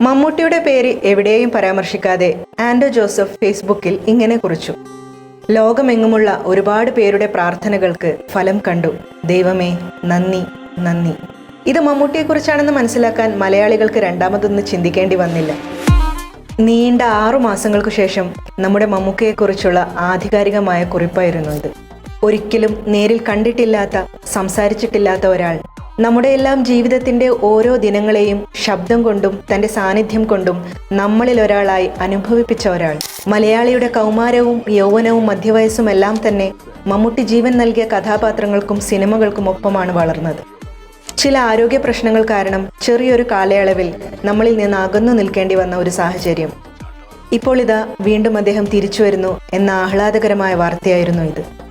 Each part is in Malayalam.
മമ്മൂട്ടിയുടെ പേര് എവിടെയും പരാമർശിക്കാതെ ആൻഡോ ജോസഫ് ഫേസ്ബുക്കിൽ ഇങ്ങനെ കുറിച്ചു. ലോകമെങ്ങുമുള്ള ഒരുപാട് പേരുടെ പ്രാർത്ഥനകൾക്ക് ഫലം കണ്ടു. ദൈവമേ നന്ദി നന്ദി. ഇത് മമ്മൂട്ടിയെക്കുറിച്ചാണെന്ന് മനസ്സിലാക്കാൻ മലയാളികൾക്ക് രണ്ടാമതൊന്ന് ചിന്തിക്കേണ്ടി വന്നില്ല. നീണ്ട ആറു മാസങ്ങൾക്കു ശേഷം നമ്മുടെ മമ്മൂക്കയെക്കുറിച്ചുള്ള ആധികാരികമായ കുറിപ്പായിരുന്നു ഇത്. ഒരിക്കലും നേരിൽ കണ്ടിട്ടില്ലാത്ത സംസാരിച്ചിട്ടില്ലാത്ത ഒരാൾ നമ്മുടെ എല്ലാം ജീവിതത്തിന്റെ ഓരോ ദിനങ്ങളെയും ശബ്ദം കൊണ്ടും തന്റെ സാന്നിധ്യം കൊണ്ടും നമ്മളിൽ ഒരാളായി അനുഭവിപ്പിച്ച ഒരാൾ. മലയാളിയുടെ കൗമാരവും യൗവനവും മധ്യവയസ്സും എല്ലാം തന്നെ മമ്മൂട്ടി ജീവൻ നൽകിയ കഥാപാത്രങ്ങൾക്കും സിനിമകൾക്കും ഒപ്പമാണ് വളർന്നത്. ചില ആരോഗ്യ പ്രശ്നങ്ങൾ കാരണം ചെറിയൊരു കാലയളവിൽ നമ്മളിൽ നിന്ന് അകന്നു നിൽക്കേണ്ടി വന്ന ഒരു സാഹചര്യം. ഇപ്പോൾ ഇതാ വീണ്ടും അദ്ദേഹം തിരിച്ചു വരുന്നു എന്ന ആഹ്ലാദകരമായ വാർത്തയായിരുന്നു ഇത്.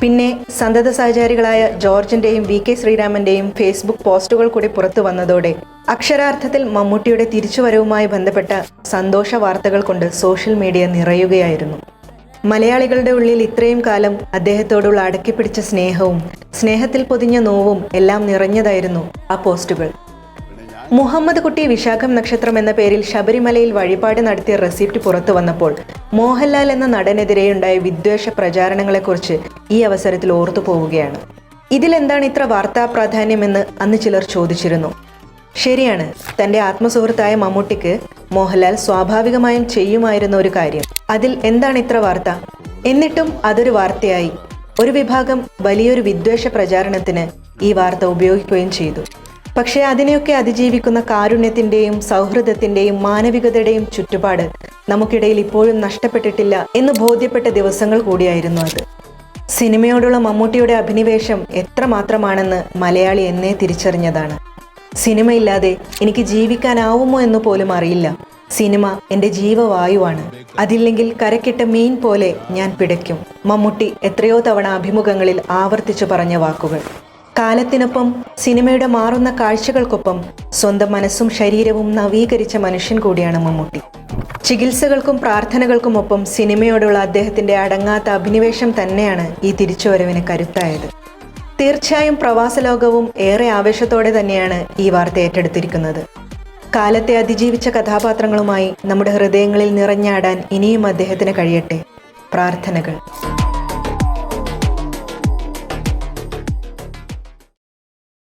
പിന്നെ സന്തത സഹചാരികളായ ജോർജിന്റെയും വി കെ ശ്രീരാമന്റെയും ഫേസ്ബുക്ക് പോസ്റ്റുകൾ കൂടി പുറത്തു വന്നതോടെ അക്ഷരാർത്ഥത്തിൽ മമ്മൂട്ടിയുടെ തിരിച്ചുവരവുമായി ബന്ധപ്പെട്ട സന്തോഷ വാർത്തകൾ കൊണ്ട് സോഷ്യൽ മീഡിയ നിറയുകയായിരുന്നു. മലയാളികളുടെ ഉള്ളിൽ ഇത്രയും കാലം അദ്ദേഹത്തോടുള്ള അടക്കിപ്പിടിച്ച സ്നേഹവും സ്നേഹത്തിൽ പൊതിഞ്ഞ നോവും എല്ലാം നിറഞ്ഞതായിരുന്നു ആ പോസ്റ്റുകൾ. മുഹമ്മദ് കുട്ടി വിശാഖം നക്ഷത്രം എന്ന പേരിൽ ശബരിമലയിൽ വഴിപാട് നടത്തിയ റെസിപ്റ്റ് പുറത്തു വന്നപ്പോൾ മോഹൻലാൽ എന്ന നടനെതിരെയുണ്ടായ വിദ്വേഷ പ്രചാരണങ്ങളെക്കുറിച്ച് ഈ അവസരത്തിൽ ഓർത്തു പോവുകയാണ്. ഇതിലെന്താണ് ഇത്ര വാർത്താ പ്രാധാന്യമെന്ന് അന്ന് ചിലർ ചോദിച്ചിരുന്നു. ശരിയാണ് തന്റെ ആത്മസുഹൃത്തായ മമ്മൂട്ടിക്ക് മോഹൻലാൽ സ്വാഭാവികമായും ചെയ്യുമായിരുന്ന ഒരു കാര്യം. അതിൽ എന്താണ് ഇത്ര വാർത്ത? എന്നിട്ടും അതൊരു വാർത്തയായി. ഒരു വിഭാഗം വലിയൊരു വിദ്വേഷ പ്രചാരണത്തിന് ഈ വാർത്ത ഉപയോഗിക്കുകയും ചെയ്തു. പക്ഷേ അതിനെയൊക്കെ അതിജീവിക്കുന്ന കാരുണ്യത്തിന്റെയും സൗഹൃദത്തിന്റെയും മാനവികതയുടെയും ചുറ്റുപാട് നമുക്കിടയിൽ ഇപ്പോഴും നഷ്ടപ്പെട്ടിട്ടില്ല എന്ന് ബോധ്യപ്പെട്ട ദിവസങ്ങൾ കൂടിയായിരുന്നു അത്. സിനിമയോടുള്ള മമ്മൂട്ടിയുടെ അഭിനിവേശം എത്രമാത്രമാണെന്ന് മലയാളി എന്നെ തിരിച്ചറിഞ്ഞതാണ്. സിനിമയില്ലാതെ എനിക്ക് ജീവിക്കാനാവുമോ എന്ന് പോലും അറിയില്ല. സിനിമ എന്റെ ജീവവായുവാണ്. അതില്ലെങ്കിൽ കരക്കിട്ട മീൻ പോലെ ഞാൻ പിടയ്ക്കും. മമ്മൂട്ടി എത്രയോ തവണ അഭിമുഖങ്ങളിൽ ആവർത്തിച്ചു പറഞ്ഞ വാക്കുകൾ. കാലത്തിനൊപ്പം സിനിമയുടെ മാറുന്ന കാഴ്ചകൾക്കൊപ്പം സ്വന്തം മനസ്സും ശരീരവും നവീകരിച്ച മനുഷ്യൻ കൂടിയാണ് മമ്മൂട്ടി. ചികിത്സകൾക്കും പ്രാർത്ഥനകൾക്കുമൊപ്പം സിനിമയോടുള്ള അദ്ദേഹത്തിന്റെ അടങ്ങാത്ത അഭിനിവേശം തന്നെയാണ് ഈ തിരിച്ചുവരവിന് കരുത്തായത്. തീർച്ചയായും പ്രവാസ ലോകവും ഏറെ ആവേശത്തോടെ തന്നെയാണ് ഈ വാർത്ത ഏറ്റെടുത്തിരിക്കുന്നത്. കാലത്തെ അതിജീവിച്ച കഥാപാത്രങ്ങളുമായി നമ്മുടെ ഹൃദയങ്ങളിൽ നിറഞ്ഞാടാൻ ഇനിയും അദ്ദേഹത്തിന് കഴിയട്ടെ. പ്രാർത്ഥനകൾ.